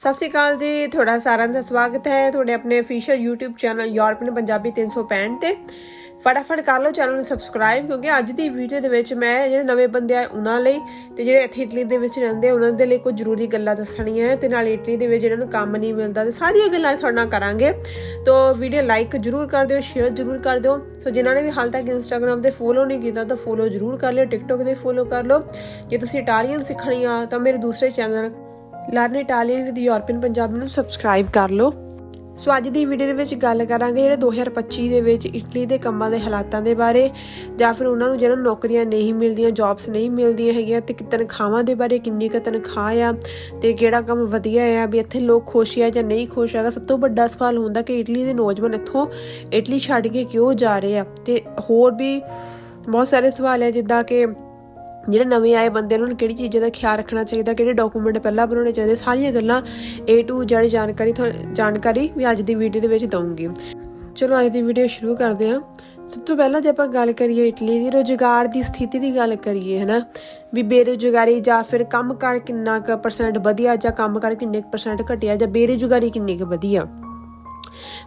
ਸਤਿ ਸ਼੍ਰੀ ਅਕਾਲ ਜੀ, ਤੁਹਾਡਾ ਸਾਰਿਆਂ ਦਾ ਸਵਾਗਤ ਹੈ ਤੁਹਾਡੇ ਆਪਣੇ official YouTube channel European Punjabi 365 ਤੇ। ਫਟਾਫਟ ਕਰ ਲਓ ਚੈਨਲ ਨੂੰ ਸਬਸਕ੍ਰਾਈਬ ਕਿਉਂਕਿ ਅੱਜ ਦੀ ਵੀਡੀਓ ਦੇ ਵਿੱਚ ਮੈਂ ਜਿਹੜੇ ਨਵੇਂ ਬੰਦੇ ਆ ਉਹਨਾਂ ਲਈ ਤੇ ਜਿਹੜੇ ਇੱਥੇ ਇਟਲੀ ਦੇ ਵਿੱਚ ਰਹਿੰਦੇ ਉਹਨਾਂ ਦੇ ਲਈ ਕੁਝ ਜ਼ਰੂਰੀ ਗੱਲਾਂ ਦੱਸਣੀਆਂ ਹੈ ਤੇ ਨਾਲ ਇਟਲੀ ਦੇ ਵਿੱਚ ਜਿਹਨਾਂ ਨੂੰ ਕੰਮ ਨਹੀਂ ਮਿਲਦਾ ਤੇ ਸਾਰੀਆਂ ਗੱਲਾਂ ਤੁਹਾਡੇ ਨਾਲ ਕਰਾਂਗੇ। ਤੋਂ ਵੀਡੀਓ ਲਾਈਕ ਜ਼ਰੂਰ ਕਰ ਦਿਓ ਸ਼ੇਅਰ ਜ਼ਰੂਰ ਕਰ ਦਿਓ। ਸੋ ਜਿਨ੍ਹਾਂ ਨੇ ਵੀ ਹਾਲ ਤੱਕ ਇੰਸਟਾਗ੍ਰam ਤੇ ਫੋਲੋ ਨਹੀਂ ਕੀਤਾ ਤਾਂ ਫੋਲੋ ਜ਼ਰੂਰ ਕਰ ਲਿਓ ਟਿਕਟੋਕ ਤੇ ਫੋਲੋ ਕਰ ਲਓ। ਜੇ ਤੁਸੀਂ ਇਟਾਲੀਅਨ ਸਿੱਖਣੀ ਆ ਤਾਂ ਮੇਰੇ ਦੂਸਰੇ channel learn Italian with European Punjabi ਨੂੰ ਸਬਸਕ੍ਰਾਈਬ ਕਰ ਲਓ। ਸੋ ਅੱਜ ਦੀ ਵੀਡੀਓ ਦੇ ਵਿੱਚ ਗੱਲ ਕਰਾਂਗੇ ਜਿਹੜੇ 2025 ਦੇ ਵਿੱਚ ਇਟਲੀ ਦੇ ਕੰਮਾਂ ਦੇ ਹਾਲਾਤਾਂ ਦੇ ਬਾਰੇ, ਜਾਂ ਫਿਰ ਉਹਨਾਂ ਨੂੰ ਜਿਹਨਾਂ ਨੂੰ ਨੌਕਰੀਆਂ ਨਹੀਂ ਮਿਲਦੀਆਂ ਜੌਬਸ ਨਹੀਂ ਮਿਲਦੀਆਂ ਹੈਗੀਆਂ, ਤੇ ਕਿ ਤਨਖਾਹਾਂ ਦੇ ਬਾਰੇ ਕਿੰਨੀ ਕੁ ਤਨਖਾਹ ਆ, ਤੇ ਕਿਹੜਾ ਕੰਮ ਵਧੀਆ ਆ, ਵੀ ਇੱਥੇ ਲੋਕ ਖੁਸ਼ ਆ ਜਾਂ ਨਹੀਂ ਖੁਸ਼ ਹੈਗਾ। ਸਭ ਤੋਂ ਵੱਡਾ ਸਵਾਲ ਹੁੰਦਾ ਕਿ ਇਟਲੀ ਦੇ ਨੌਜਵਾਨ ਇੱਥੋਂ ਇਟਲੀ ਛੱਡ ਕੇ ਕਿਉਂ ਜਾ ਰਹੇ ਆ? ਤੇ ਹੋਰ ਵੀ ਬਹੁਤ ਸਾਰੇ ਸਵਾਲ ਹੈ ਜਿੱਦਾਂ ਕਿ ਜਿਹੜੇ ਨਵੇਂ ਆਏ ਬੰਦੇ ਉਹਨਾਂ ਨੂੰ ਕਿਹੜੀ ਚੀਜ਼ਾਂ ਦਾ ਖਿਆਲ ਰੱਖਣਾ ਚਾਹੀਦਾ, ਕਿਹੜੇ ਡਾਕੂਮੈਂਟ ਪਹਿਲਾਂ ਬਣਾਉਣੇ ਚਾਹੀਦੇ, ਸਾਰੀਆਂ ਗੱਲਾਂ A to Z ਜਾਣਕਾਰੀ ਜਾਣਕਾਰੀ ਵੀ ਅੱਜ ਦੀ ਵੀਡੀਓ ਦੇ ਵਿੱਚ ਦਊਂਗੀ। ਚਲੋ, ਅੱਜ ਦੀ ਵੀਡੀਓ ਸ਼ੁਰੂ ਕਰਦੇ ਹਾਂ। ਸਭ ਤੋਂ ਪਹਿਲਾਂ ਜੇ ਆਪਾਂ ਗੱਲ ਕਰੀਏ ਇਟਲੀ ਦੀ, ਰੋਜ਼ਗਾਰ ਦੀ ਸਥਿਤੀ ਦੀ ਗੱਲ ਕਰੀਏ, ਹਨਾ? ਵੀ ਬੇਰੁਜ਼ਗਾਰੀ ਜਾਂ ਫਿਰ ਕੰਮ ਕਰ ਕਿੰਨਾ ਕੁ ਪਰਸੈਂਟ ਵਧਿਆ ਜਾਂ ਕੰਮ ਕਰ ਕਿੰਨੇ ਕੁ ਪਰਸੈਂਟ ਘਟਿਆ ਜਾਂ ਬੇਰੁਜ਼ਗਾਰੀ ਕਿੰਨੀ ਕੁ ਵਧਿਆ?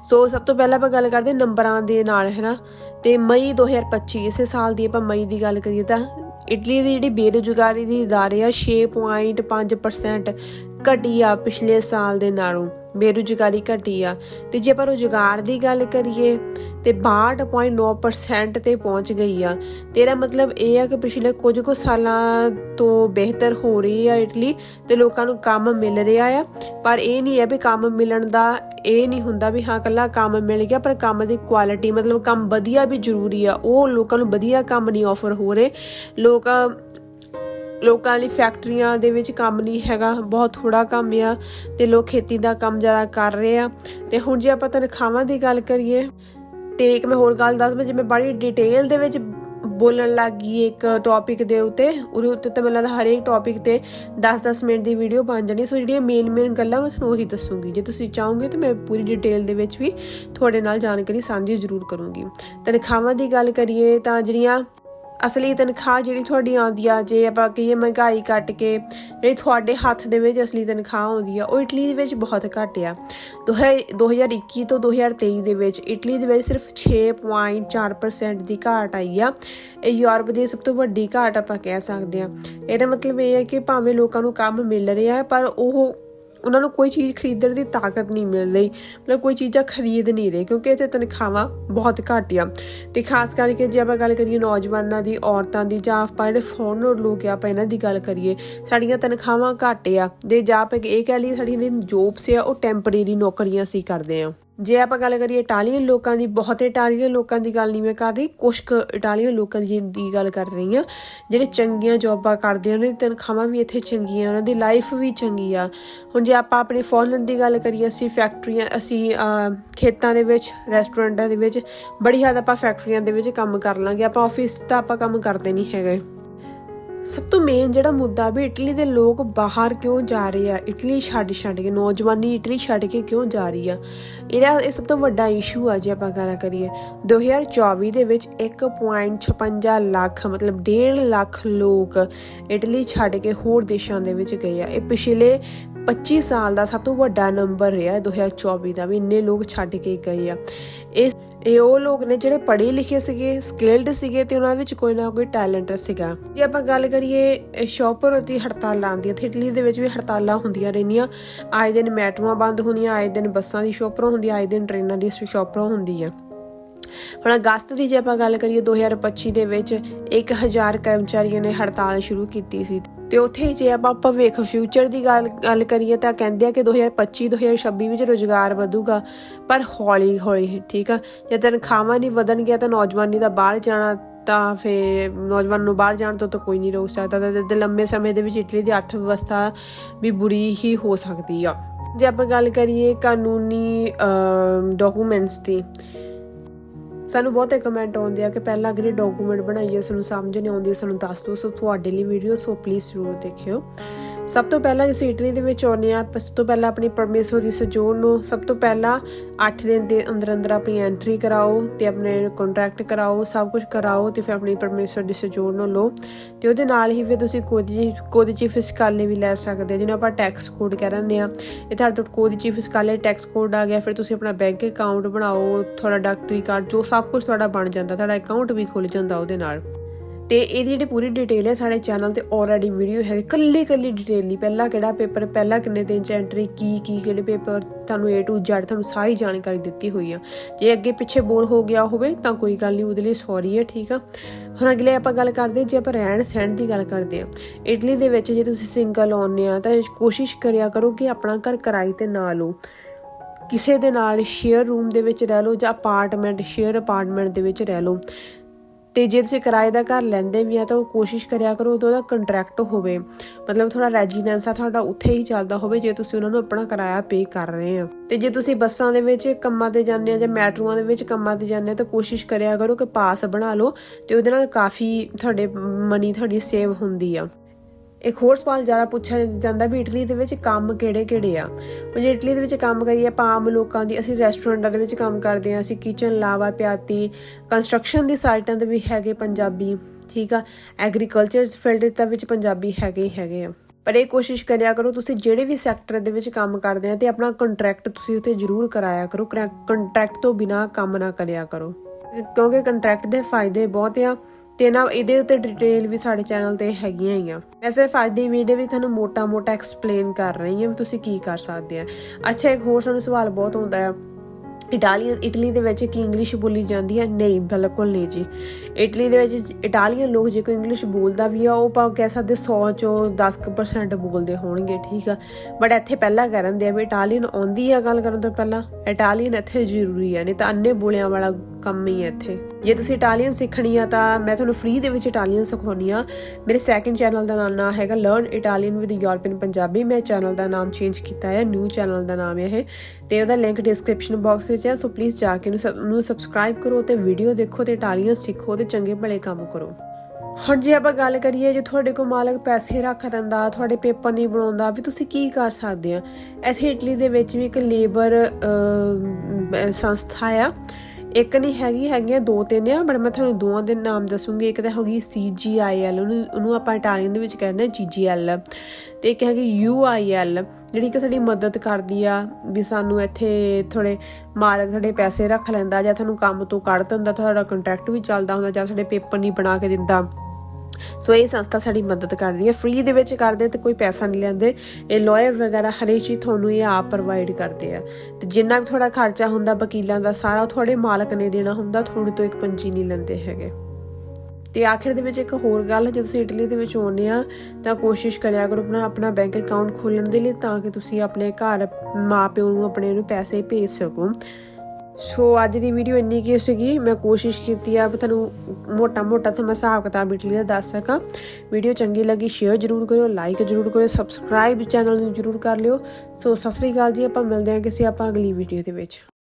ਸੋ, ਸਭ ਤੋਂ ਪਹਿਲਾਂ ਆਪਾਂ ਗੱਲ ਕਰਦੇ ਹਾਂ ਨੰਬਰਾਂ ਦੇ ਨਾਲ, ਹੈਨਾ? ਤੇ ਮਈ 2025 ਇਸੇ ਸਾਲ ਦੀ ਆਪਾਂ ਮਈ ਦੀ ਗੱਲ ਕਰੀਏ ਤਾਂ ਇਟਲੀ ਦੀ ਜਿਹੜੀ ਬੇਰੁਜ਼ਗਾਰੀ ਦੀ ਦਰ ਆ 6.5% ਘਟੀ ਆ ਪਿਛਲੇ ਸਾਲ ਦੇ ਨਾਲੋਂ। ਬੇਰੁਜ਼ਗਾਰੀ ਘਟੀ ਆ। ਤੇ ਜੇ ਆਪਾਂ ਰੁਜ਼ਗਾਰ ਦੀ ਗੱਲ ਕਰੀਏ, ਤੇ 62.9% ਤੇ ਪਹੁੰਚ ਗਈ ਆ। ਤੇਰਾ ਮਤਲਬ ਇਹ ਆ ਕਿ ਪਿਛਲੇ ਕੁਝ ਕੁ ਸਾਲਾਂ ਤੋਂ ਬਿਹਤਰ ਹੋ ਰਹੀ ਆ ਇਟਲੀ ਤੇ ਲੋਕਾਂ ਨੂੰ ਕੰਮ ਮਿਲ ਰਿਹਾ ਆ। ਪਰ ਇਹ ਨਹੀਂ ਹੈ ਵੀ ਕੰਮ ਮਿਲਣ ਦਾ ਇਹ ਨਹੀਂ ਹੁੰਦਾ ਵੀ ਹਾਂ ਕੱਲਾ ਕੰਮ ਮਿਲ ਗਿਆ, ਪਰ ਕੰਮ ਦੀ ਕੁਆਲਿਟੀ ਮਤਲਬ ਕੰਮ ਵਧੀਆ ਵੀ ਜ਼ਰੂਰੀ ਆ। ਉਹ ਲੋਕਾਂ ਨੂੰ ਵਧੀਆ ਕੰਮ ਨਹੀਂ ਆਫਰ ਹੋ ਰਹੇ। ਲੋਕ ਲੋਕਾਂ ਲਈ ਫੈਕਟਰੀਆਂ ਦੇ ਵਿੱਚ ਕੰਮ ਨਹੀਂ ਹੈਗਾ, ਬਹੁਤ ਥੋੜਾ ਕੰਮ ਆ ਤੇ ਲੋਕ ਖੇਤੀ ਦਾ ਕੰਮ ਜ਼ਿਆਦਾ ਕਰ ਰਹੇ ਆ। ਤੇ ਹੁਣ ਜੇ ਆਪਾਂ ਤਨਖਾਹਾਂ ਦੀ ਗੱਲ ਕਰੀਏ, ਤੇ ਇੱਕ ਮੈਂ ਹੋਰ ਗੱਲ ਦੱਸ ਮੈਂ ਜਿਵੇਂ ਬੜੀ ਡਿਟੇਲ ਦੇ ਵਿੱਚ ਬੋਲਣ ਲੱਗ ਗਈ ਇੱਕ ਟੌਪਿਕ ਦੇ ਉੱਤੇ, ਉਹਦੇ ਉੱਤੇ ਤਾਂ ਮੈਨੂੰ ਲੱਗਦਾ ਹਰੇਕ ਟੌਪਿਕ ਤੇ 10-10 ਮਿੰਟ ਦੀ ਵੀਡੀਓ ਬਣ ਜਾਣੀ ਸੋ ਜਿਹੜੀਆਂ ਮੇਨ ਮੇਨ ਗੱਲਾਂ ਮੈਂ ਤੁਹਾਨੂੰ ਉਹੀ ਦੱਸੂਗੀ। ਜੇ ਤੁਸੀਂ ਚਾਹੋਗੇ ਤਾਂ ਮੈਂ ਪੂਰੀ ਡਿਟੇਲ ਦੇ ਵਿੱਚ ਵੀ ਤੁਹਾਡੇ ਨਾਲ ਜਾਣਕਾਰੀ ਸਾਂਝੀ ਜ਼ਰੂਰ ਕਰੂੰਗੀ। ਤਨਖਾਹਾਂ ਦੀ ਗੱਲ ਕਰੀਏ ਤਾਂ ਜਿਹੜੀਆਂ ਅਸਲੀ ਤਨਖਾਹ ਜਿਹੜੀ ਤੁਹਾਡੀ ਆਉਂਦੀ ਆ, ਜੇ ਆਪਾਂ ਕਹੀਏ ਮਹਿੰਗਾਈ ਕੱਟ ਕੇ, ਜਿਹੜੀ ਤੁਹਾਡੇ ਹੱਥ ਦੇ ਵਿੱਚ ਅਸਲੀ ਤਨਖਾਹ ਆਉਂਦੀ ਆ, ਉਹ ਇਟਲੀ ਦੇ ਵਿੱਚ ਬਹੁਤ ਘੱਟ ਆ। 2021 ਤੋਂ 2023 ਦੇ ਵਿੱਚ ਇਟਲੀ ਦੇ ਵਿੱਚ ਸਿਰਫ 6.4% ਦੀ ਘਾਟ ਆਈ ਆ। ਇਹ ਯੂਰਪ ਦੀ ਸਭ ਤੋਂ ਵੱਡੀ ਘਾਟ ਆਪਾਂ ਕਹਿ ਸਕਦੇ ਆ। ਇਹਦਾ ਮਤਲਬ ਇਹ ਹੈ ਕਿ ਭਾਵੇਂ ਲੋਕਾਂ ਨੂੰ ਕੰਮ ਮਿਲ ਰਿਹਾ ਹੈ ਪਰ ਉਹ ਉਹਨਾਂ ਨੂੰ ਕੋਈ ਚੀਜ਼ ਖਰੀਦਣ ਦੀ ਤਾਕਤ ਨਹੀਂ ਮਿਲ ਰਹੀ, ਮਤਲਬ ਕੋਈ ਚੀਜ਼ਾਂ ਖਰੀਦ ਨਹੀਂ ਰਹੇ ਕਿਉਂਕਿ ਇੱਥੇ ਤਨਖਾਹਾਂ ਬਹੁਤ ਘੱਟ ਆ ਤੇ ਖਾਸ ਕਰਕੇ ਜੇ ਆਪਾਂ ਗੱਲ ਕਰੀਏ ਨੌਜਵਾਨਾਂ ਦੀ, ਔਰਤਾਂ ਦੀ ਜਾਂ ਆਪਾਂ ਜਿਹੜੇ ਫੋਰਨਰ ਲੋਕ ਆ, ਆਪਾਂ ਇਹਨਾਂ ਦੀ ਗੱਲ ਕਰੀਏ, ਸਾਡੀਆਂ ਤਨਖਾਹਾਂ ਘੱਟ ਆ ਦੇ ਜਾਂ ਆਪਾਂ ਇਹ ਕਹਿ ਲਈਏ ਸਾਡੀਆਂ ਜਿਹੜੀਆਂ ਜੋਬਸ ਆ, ਉਹ ਟੈਂਪਰੇਰੀ ਨੌਕਰੀਆਂ ਸੀ ਕਰਦੇ ਆ ਜੇ ਆਪਾਂ ਗੱਲ ਕਰੀਏ ਇਟਾਲੀਅਨ ਲੋਕਾਂ ਦੀ, ਬਹੁਤ ਇਟਾਲੀਅਨ ਲੋਕਾਂ ਦੀ ਗੱਲ ਨਹੀਂ ਮੈਂ ਕਰ ਰਹੀ ਕੁਝ ਕੁ ਇਟਾਲੀਅਨ ਲੋਕਾਂ ਦੀ ਦੀ ਗੱਲ ਕਰ ਰਹੀ ਆ ਜਿਹੜੇ ਚੰਗੀਆਂ ਜੌਬਾਂ ਕਰਦੇ ਉਹਨਾਂ ਦੀ ਤਨਖਾਹਾਂ ਵੀ ਇੱਥੇ ਚੰਗੀਆਂ, ਉਹਨਾਂ ਦੀ ਲਾਈਫ ਵੀ ਚੰਗੀ ਆ। ਹੁਣ ਜੇ ਆਪਾਂ ਆਪਣੇ ਫੋਰਨ ਦੀ ਗੱਲ ਕਰੀਏ, ਅਸੀਂ ਫੈਕਟਰੀਆਂ ਅਸੀਂ ਖੇਤਾਂ ਦੇ ਵਿੱਚ ਰੈਸਟੋਰੈਂਟਾਂ ਦੇ ਵਿੱਚ, ਬੜੀ ਹੱਦ ਆਪਾਂ ਫੈਕਟਰੀਆਂ ਦੇ ਵਿੱਚ ਕੰਮ ਕਰ ਲਾਂਗੇ, ਆਪਾਂ ਆਫਿਸ ਤਾਂ ਆਪਾਂ ਕੰਮ ਕਰਦੇ ਨਹੀਂ ਹੈਗੇ। ਸਭ ਤੋਂ ਮੇਨ ਜਿਹੜਾ ਮੁੱਦਾ ਵੀ ਇਟਲੀ ਦੇ ਲੋਕ ਬਾਹਰ ਕਿਉਂ ਜਾ ਰਹੇ ਆ? ਇਟਲੀ ਛੱਡ ਛੱਡ ਕੇ, ਨੌਜਵਾਨੀ ਇਟਲੀ ਛੱਡ ਕੇ ਕਿਉਂ ਜਾ ਰਹੀ ਆ? ਇਹਦਾ ਇਹ ਸਭ ਤੋਂ ਵੱਡਾ ਇਸ਼ੂ ਆ ਜੇ ਆਪਾਂ ਗੱਲ ਕਰੀਏ 2024 ਦੇ ਵਿੱਚ 1.56 ਲੱਖ, ਮਤਲਬ 1.5 ਲੱਖ ਲੋਕ ਇਟਲੀ ਛੱਡ ਕੇ ਹੋਰ ਦੇਸ਼ਾਂ ਦੇ ਵਿੱਚ ਗਏ ਆ। ਇਹ ਪਿਛਲੇ 25 ਸਾਲ ਦਾ ਸਭ ਤੋਂ ਵੱਡਾ ਨੰਬਰ ਰਿਹਾ 2024 ਦਾ ਵੀ ਇੰਨੇ ਲੋਕ ਛੱਡ ਕੇ ਗਏ ਆ। ਇਹ ਇਹ ਉਹ ਲੋਕ ਨੇ ਜਿਹੜੇ ਪੜ੍ਹੇ ਲਿਖੇ ਸੀਗੇ ਸਕਿਲਡ ਸੀਗੇ ਤੇ ਉਹਨਾਂ ਵਿੱਚ ਕੋਈ ਨਾ ਕੋਈ ਟੈਲੈਂਟ ਸੀਗਾ। ਜੇ ਆਪਾਂ ਗੱਲ ਕਰੀਏ ਸ਼ੌਪਰ ਦੀ ਹੜਤਾਲਾਂ ਆਉਂਦੀਆਂ ਤੇ ਇਟਲੀ ਦੇ ਵਿੱਚ ਵੀ ਹੜਤਾਲਾਂ ਹੁੰਦੀਆਂ ਰਹਿੰਦੀਆਂ। ਆਏ ਦਿਨ ਮੈਟਰੋਆਂ ਬੰਦ ਹੁੰਦੀਆਂ, ਆਏ ਦਿਨ ਬੱਸਾਂ ਦੀ ਸ਼ੌਪਰ ਹੁੰਦੀ ਆਏ ਦਿਨ ਟ੍ਰੇਨਾਂ ਦੀ ਸ਼ੌਪਰ ਹੁੰਦੀ ਆ ਹੁਣ ਅਗਸਤ ਦੀ ਜੇ ਆਪਾਂ ਗੱਲ ਕਰੀਏ 2025 ਦੇ ਵਿੱਚ 1000 ਕਰਮਚਾਰੀਆਂ ਨੇ ਹੜਤਾਲ ਸ਼ੁਰੂ ਕੀਤੀ ਸੀ। ਤੇ ਉੱਥੇ ਜੇ ਆਪਾਂ ਭਵਿੱਖ ਫਿਊਚਰ ਦੀ ਗੱਲ ਗੱਲ ਕਰੀਏ ਤਾਂ ਕਹਿੰਦੇ ਆ ਕਿ 2025 2026 ਵਿੱਚ ਰੋਜ਼ਗਾਰ ਵਧੂਗਾ, ਪਰ ਹੌਲੀ ਹੌਲੀ, ਠੀਕ ਆ? ਜੇ ਤਨਖਾਹਾਂ ਨਹੀਂ ਵਧਣਗੀਆਂ ਤਾਂ ਨੌਜਵਾਨੀ ਦਾ ਬਾਹਰ ਜਾਣਾ ਤਾਂ ਫਿਰ ਨੌਜਵਾਨ ਨੂੰ ਬਾਹਰ ਜਾਣ ਤੋਂ ਤਾਂ ਕੋਈ ਨਹੀਂ ਰੋਕ ਸਕਦਾ। ਤੇ ਲੰਮੇ ਸਮੇਂ ਦੇ ਵਿੱਚ ਇਟਲੀ ਦੀ ਅਰਥ ਵਿਵਸਥਾ ਵੀ ਬੁਰੀ ਹੀ ਹੋ ਸਕਦੀ ਆ। ਜੇ ਆਪਾਂ ਗੱਲ ਕਰੀਏ ਕਾਨੂੰਨੀ ਡਾਕੂਮੈਂਟਸ ਦੀ ਸਾਨੂੰ ਬਹੁਤੇ ਕਮੈਂਟ ਆਉਂਦੇ ਆ ਕਿ ਪਹਿਲਾਂ ਅਗਰ ਡਾਕੂਮੈਂਟ ਬਣਾਈਏ, ਸਾਨੂੰ ਸਮਝ ਨਹੀਂ ਆਉਂਦੀ, ਸਾਨੂੰ ਦੱਸ ਦਿਓ, ਸੋ ਤੁਹਾਡੇ ਲਈ ਵੀਡੀਓ ਸੋ ਪਲੀਜ਼ ਜ਼ਰੂਰ ਦੇਖਿਓ। ਸਭ ਤੋਂ ਪਹਿਲਾਂ ਅਸੀਂ ਇਟਲੀ ਦੇ ਵਿੱਚ ਆਉਂਦੇ ਆ ਸਭ ਤੋਂ ਪਹਿਲਾਂ ਆਪਣੀ ਪਰਮੇਸ਼ਰ ਦੀ ਸਜੋੜ ਨੂੰ, ਸਭ ਤੋਂ ਪਹਿਲਾਂ 8 ਦਿਨ ਦੇ ਅੰਦਰ ਅੰਦਰ ਆਪਣੀ ਐਂਟਰੀ ਕਰਾਓ ਤੇ ਆਪਣੇ ਕੰਟਰੈਕਟ ਕਰਾਓ, ਸਭ ਕੁਝ ਕਰਾਓ ਤੇ ਫਿਰ ਆਪਣੀ ਪਰਮੇਸ਼ਰ ਦੀ ਸਜੋੜ ਨੂੰ ਲਓ। ਤੇ ਉਹਦੇ ਨਾਲ ਹੀ ਫਿਰ ਤੁਸੀਂ ਕੋਦੀ ਕੋਦੀ ਫਿਸਕਾਲੇ ਵੀ ਲੈ ਸਕਦੇ ਹੋ, ਜਿਹਨੂੰ ਆਪਾਂ ਟੈਕਸ ਕੋਡ ਕਹਿ ਕਹਿੰਦੇ ਆ ਇਹ ਤੁਹਾਡੇ ਤੋਂ ਕੋਦੀ ਫਿਸਕਾਲੇ ਟੈਕਸ ਕੋਡ ਆ ਗਿਆ, ਫਿਰ ਤੁਸੀਂ ਆਪਣਾ ਬੈਂਕ ਅਕਾਊਂਟ ਬਣਾਓ, ਤੁਹਾਡਾ ਡਾਕਟਰੀ ਕਾਰਡ ਜੋ ਸਭ ਕੁਝ ਤੁਹਾਡਾ ਬਣ ਜਾਂਦਾ, ਤੁਹਾਡਾ ਅਕਾਊਂਟ ਵੀ ਖੁੱਲ ਜਾਂਦਾ ਉਹਦੇ ਨਾਲ। ਤੇ ਇਹਦੀ ਜਿਹੜੀ ਪੂਰੀ ਡਿਟੇਲ ਹੈ ਸਾਡੇ ਚੈਨਲ ਤੇ ਆਲਰੇਡੀ ਵੀਡੀਓ ਹੈ ਕੱਲੀ ਕੱਲੀ ਡਿਟੇਲ ਦੀ ਪਹਿਲਾ ਕਿਹੜਾ ਪੇਪਰ ਪਹਿਲਾ ਕਿੰਨੇ ਦਿਨ ਚ ਐਂਟਰੀ ਕੀ ਕੀ, ਕਿਹੜੇ ਪੇਪਰ ਤੁਹਾਨੂੰ A to Z ਤੁਹਾਨੂੰ ਸਾਰੀ ਜਾਣਕਾਰੀ ਦਿੱਤੀ ਹੋਈ ਆ। ਜੇ ਅੱਗੇ ਪਿੱਛੇ ਬੋਰ ਹੋ ਗਿਆ ਹੋਵੇ ਤਾਂ ਕੋਈ ਗੱਲ ਨਹੀਂ, ਉਹਦੇ ਲਈ ਸੌਰੀ ਹੈ ਠੀਕ ਆ। ਹੁਣ ਅਗਲੇ ਆਪਾਂ ਗੱਲ ਕਰਦੇ, ਜੇ ਆਪਾਂ ਰਹਿਣ ਸਹਿਣ ਦੀ ਗੱਲ ਕਰਦੇ ਆ, ਇਟਲੀ ਦੇ ਵਿੱਚ ਜੇ ਤੁਸੀਂ ਸਿੰਗਲ ਆਉਂਦੇ ਆ ਤਾਂ ਕੋਸ਼ਿਸ਼ ਕਰਿਆ ਕਰੋ ਕਿ ਆਪਣਾ ਘਰ ਕਿਰਾਏ ਤੇ ਨਾ ਲਓ। ਕਿਸੇ ਦੇ ਨਾਲ ਸ਼ੇਅਰ ਰੂਮ ਦੇ ਵਿੱਚ ਰਹਿ ਲਓ ਜਾਂ ਅਪਾਰਟਮੈਂਟ ਸ਼ੇਅਰ ਅਪਾਰਟਮੈਂਟ ਦੇ ਵਿੱਚ ਰਹਿ ਲਓ। ਤੇ ਜੇ ਤੁਸੀਂ ਕਿਰਾਏ ਦਾ ਘਰ ਲੈਂਦੇ ਵੀ ਆ ਤਾਂ ਉਹ ਕੋਸ਼ਿਸ਼ ਕਰਿਆ ਕਰੋ ਉਦੋਂ ਦਾ ਕੰਟਰੈਕਟ ਹੋਵੇ। ਮਤਲਬ ਥੋੜਾ ਰੈਜ਼ੀਡੈਂਸ ਆ ਤੁਹਾਡਾ ਉੱਥੇ ਹੀ ਚੱਲਦਾ ਹੋਵੇ ਜੇ ਤੁਸੀਂ ਉਹਨਾਂ ਨੂੰ ਆਪਣਾ ਕਿਰਾਇਆ ਪੇ ਕਰ ਰਹੇ ਆ। ਤੇ ਜੇ ਤੁਸੀਂ ਬੱਸਾਂ ਦੇ ਵਿੱਚ ਕੰਮਾਂ ਤੇ ਜਾਂਦੇ ਆ ਜਾਂ ਮੈਟਰੋਆਂ ਦੇ ਵਿੱਚ ਕੰਮਾਂ ਤੇ ਜਾਂਦੇ ਆ ਤਾਂ ਕੋਸ਼ਿਸ਼ ਕਰਿਆ ਕਰੋ ਕਿ ਪਾਸ ਬਣਾ ਲਓ ਤੇ ਉਹਦੇ ਨਾਲ ਕਾਫੀ ਤੁਹਾਡੇ ਮਨੀ ਤੁਹਾਡੀ ਸੇਵ ਹੁੰਦੀ ਆ। ਇੱਕ ਹੋਰ ਸਵਾਲ ਜ਼ਿਆਦਾ ਪੁੱਛਿਆ ਜਾਂਦਾ ਵੀ ਇਟਲੀ ਦੇ ਵਿੱਚ ਕੰਮ ਕਿਹੜੇ ਕਿਹੜੇ ਆ? ਉਹ ਜੇ ਇਟਲੀ ਦੇ ਵਿੱਚ ਕੰਮ ਕਰੀਏ, ਆਪਾਂ ਆਮ ਲੋਕਾਂ ਦੀ, ਅਸੀਂ ਰੈਸਟੋਰੈਂਟਾਂ ਦੇ ਵਿੱਚ ਕੰਮ ਕਰਦੇ ਆ ਅਸੀਂ ਕਿਚਨ ਲਾਵਾ, ਪਿਆਤੀ ਕੰਸਟਰਕਸ਼ਨ ਦੀ ਸਾਈਟਾਂ ਤੇ ਵੀ ਹੈਗੇ ਪੰਜਾਬੀ, ਠੀਕ ਆ? ਐਗਰੀਕਲਚਰ ਫੀਲਡ ਦੇ ਵਿੱਚ ਪੰਜਾਬੀ ਹੈਗੇ ਹੈਗੇ ਆ। ਪਰ ਇਹ ਕੋਸ਼ਿਸ਼ ਕਰਿਆ ਕਰੋ, ਤੁਸੀਂ ਜਿਹੜੇ ਵੀ ਸੈਕਟਰ ਦੇ ਵਿੱਚ ਕੰਮ ਕਰਦੇ ਆ ਤੇ ਆਪਣਾ ਕੰਟਰੈਕਟ ਤੁਸੀਂ ਉੱਥੇ ਜ਼ਰੂਰ ਕਰਾਇਆ ਕਰੋ ਕੰਟਰੈਕਟ ਤੋਂ ਬਿਨਾ ਕੰਮ ਨਾ ਕਰਿਆ ਕਰੋ। ਕਿਉਂਕਿ ਕੰਟਰੈਕਟ ਦੇ ਫਾਇਦੇ ਬਹੁਤ ਆ ਤੇ ਨਾ ਇਹਦੇ ਉੱਤੇ ਡਿਟੇਲ ਵੀ ਸਾਡੇ ਚੈਨਲ ਤੇ ਹੈਗੀਆਂ ਹੀ ਆ। ਮੈਂ ਸਿਰਫ ਅੱਜ ਦੀ ਵੀਡੀਓ ਵਿੱਚ ਤੁਹਾਨੂੰ ਮੋਟਾ-ਮੋਟਾ ਐਕਸਪਲੇਨ ਕਰ ਰਹੀ ਹਾਂ ਵੀ ਤੁਸੀਂ ਕੀ ਕਰ ਸਕਦੇ ਆ। ਅੱਛਾ, ਇੱਕ ਹੋਰ ਸਾਨੂੰ ਸਵਾਲ ਬਹੁਤ ਹੁੰਦਾ ਹੈ। ਇਟਾਲੀਅਨ ਇਟਲੀ ਦੇ ਵਿੱਚ ਕੀ ਇੰਗਲਿਸ਼ ਬੋਲੀ ਜਾਂਦੀ ਹੈ? ਨਹੀਂ, ਬਿਲਕੁਲ ਨਹੀਂ ਜੀ। ਇਟਲੀ ਦੇ ਵਿੱਚ ਇਟਾਲੀਅਨ ਲੋਕ ਜੇ ਕੋਈ ਇੰਗਲਿਸ਼ ਬੋਲਦਾ ਵੀ ਆ, ਉਹ ਪਾ ਕਹਿ ਸਕਦੇ 100 ਚੋਂ 10% ਬੋਲਦੇ ਹੋਣਗੇ, ਠੀਕ ਆ। ਬਟ ਇੱਥੇ ਪਹਿਲਾਂ ਕਹਿ ਰਹਿੰਦੇ ਆ ਵੀ ਇਟਾਲੀਅਨ ਆਉਂਦੀ ਆ ਗੱਲ ਕਰਨ ਤੋਂ ਪਹਿਲਾਂ। ਇਟਾਲੀਅਨ ਇੱਥੇ ਜ਼ਰੂਰੀ ਆ, ਨਹੀਂ ਤਾਂ ਅੰਨੇ ਬੋਲਿਆਂ ਵਾਲਾ ਕੰਮ ਹੀ ਹੈ ਇੱਥੇ। ਜੇ ਤੁਸੀਂ ਇਟਾਲੀਅਨ ਸਿੱਖਣੀ ਆ ਤਾਂ ਮੈਂ ਤੁਹਾਨੂੰ ਫ੍ਰੀ ਦੇ ਵਿੱਚ ਇਟਾਲੀਅਨ ਸਿਖਾਉਣੀ ਆ। ਮੇਰੇ ਸੈਕੰਡ ਚੈਨਲ ਦਾ ਨਾਮ ਹੈਗਾ learn Italian with European Punjabi ਮੈਂ ਚੈਨਲ ਦਾ ਨਾਮ ਚੇਂਜ ਕੀਤਾ ਹੈ ਨਿਊ ਚੈਨਲ ਦਾ ਨਾਮ ਹੈ ਇਹ। ਤੇ ਉਹਦਾ ਲਿੰਕ ਡਿਸਕ੍ਰਿਪਸ਼ਨ ਬਾਕਸ ਵਿੱਚ ਹੈ ਸੋ ਪਲੀਜ਼ ਜਾ ਕੇ ਨੂੰ ਸਬਸਕ੍ਰਾਈਬ ਕਰੋ ਤੇ ਵੀਡੀਓ ਦੇਖੋ ਤੇ ਟਾਲੀਆਂ ਸਿੱਖੋ ਤੇ ਚੰਗੇ ਭਲੇ ਕੰਮ ਕਰੋ। ਹੁਣ ਜੇ ਆਪਾਂ ਗੱਲ ਕਰੀਏ ਜੇ ਤੁਹਾਡੇ ਕੋਲ ਮਾਲਕ ਪੈਸੇ ਰੱਖ ਦਿੰਦਾ, ਤੁਹਾਡੇ ਪੇਪਰ ਨਹੀਂ ਬਣਾਉਂਦਾ, ਵੀ ਤੁਸੀਂ ਕੀ ਕਰ ਸਕਦੇ ਆ? ਇੱਥੇ ਇਟਲੀ ਦੇ ਵਿੱਚ ਵੀ ਇੱਕ ਲੇਬਰ ਸੰਸਥਾ ਆ ਇੱਕ ਨਹੀਂ ਹੈਗੀ, ਹੈਗੀਆਂ ਦੋ ਤਿੰਨ ਆ ਬਟ ਮੈਂ ਤੁਹਾਨੂੰ ਦੋਵਾਂ ਦੇ ਨਾਮ ਦੱਸੂਗੀ। ਇੱਕ ਤਾਂ ਹੋਗੀ CGIL ਉਹਨੂੰ ਉਹਨੂੰ ਆਪਾਂ ਇਟਾਲੀਅਨ ਦੇ ਵਿੱਚ ਕਹਿੰਦੇ GGL ਤੇ ਇੱਕ ਹੈਗੀ UIL ਜਿਹੜੀ ਕਿ ਸਾਡੀ ਮਦਦ ਕਰਦੀ ਆ, ਵੀ ਸਾਨੂੰ ਇੱਥੇ ਥੋੜੇ ਮਾਲਕ ਸਾਡੇ ਪੈਸੇ ਰੱਖ ਲੈਂਦਾ ਜਾਂ ਤੁਹਾਨੂੰ ਕੰਮ ਤੋਂ ਕੱਢ ਦਿੰਦਾ, ਤੁਹਾਡਾ ਕੰਟਰੈਕਟ ਵੀ ਚੱਲਦਾ ਹੁੰਦਾ ਜਾਂ ਸਾਡੇ ਪੇਪਰ ਨਹੀਂ ਬਣਾ ਕੇ ਦਿੰਦਾ। ਸੋ ਇਹ ਸੰਸਥਾ ਸਾਡੀ ਮਦਦ ਕਰਦੀ ਹੈ। ਫ੍ਰੀ ਦੇ ਵਿੱਚ ਕਰਦੇ ਤੇ ਕੋਈ ਪੈਸਾ ਨਹੀਂ ਲੈਂਦੇ। ਇਹ ਲਾਇਰ ਵਗੈਰਾ ਹਰੇਕ ਚੀਜ਼ ਤੁਹਾਨੂੰ ਇਹ ਆਪ ਪ੍ਰੋਵਾਈਡ ਕਰਦੇ ਆ। ਤੇ ਜਿੰਨਾ ਵੀ ਥੋੜਾ ਖਰਚਾ ਹੁੰਦਾ, ਵਕੀਲਾਂ ਦਾ ਸਾਰਾ ਤੁਹਾਡੇ ਮਾਲਕ ਨੇ ਦੇਣਾ ਹੁੰਦਾ ਥੋੜੀ ਤੋਂ ਇੱਕ ਪੰਜੀ ਨਹੀਂ ਲੈਂਦੇ ਹੈਗੇ। ਤੇ ਆਖਿਰ ਦੇ ਵਿੱਚ ਇੱਕ ਹੋਰ ਗੱਲ ਜੇ ਤੁਸੀਂ ਇਟਲੀ ਦੇ ਵਿੱਚ ਆਉਂਦੇ ਆ, ਤਾਂ ਕੋਸ਼ਿਸ਼ ਕਰਿਆ ਕਰੋ ਆਪਣਾ ਆਪਣਾ ਬੈਂਕ ਅਕਾਊਂਟ ਖੋਲਣ ਦੇ ਲਈ, ਤਾਂ ਕਿ ਤੁਸੀਂ ਆਪਣੇ ਘਰ ਮਾਪਿਓ ਨੂੰ, ਆਪਣੇ ਨੂੰ ਪੈਸੇ ਭੇਜ ਸਕੋ। ਸੋ ਅੱਜ ਦੀ ਵੀਡੀਓ ਇੰਨੀ ਕੀ ਸੀਗੀ, ਮੈਂ ਕੋਸ਼ਿਸ਼ ਕੀਤੀ ਆ ਵੀ ਤੁਹਾਨੂੰ ਮੋਟਾ ਮੋਟਾ ਤੇ ਮੈਂ ਹਿਸਾਬ ਕਿਤਾਬ ਇਟਲੀ ਦਾ ਦੱਸ ਸਕਾਂ। ਵੀਡੀਓ ਚੰਗੀ ਲੱਗੀ ਸ਼ੇਅਰ ਜਰੂਰ ਕਰਿਓ ਲਾਈਕ ਜਰੂਰ ਕਰਿਓ ਸਬਸਕ੍ਰਾਈਬ ਚੈਨਲ ਨੂੰ ਜਰੂਰ ਕਰ ਲਿਓ। ਸੋ ਸਤਿ ਸ੍ਰੀ ਅਕਾਲ ਜੀ, ਆਪਾਂ ਮਿਲਦੇ ਹਾਂ ਕਿਸੇ ਆਪਾਂ ਅਗਲੀ ਵੀਡੀਓ ਦੇ ਵਿੱਚ।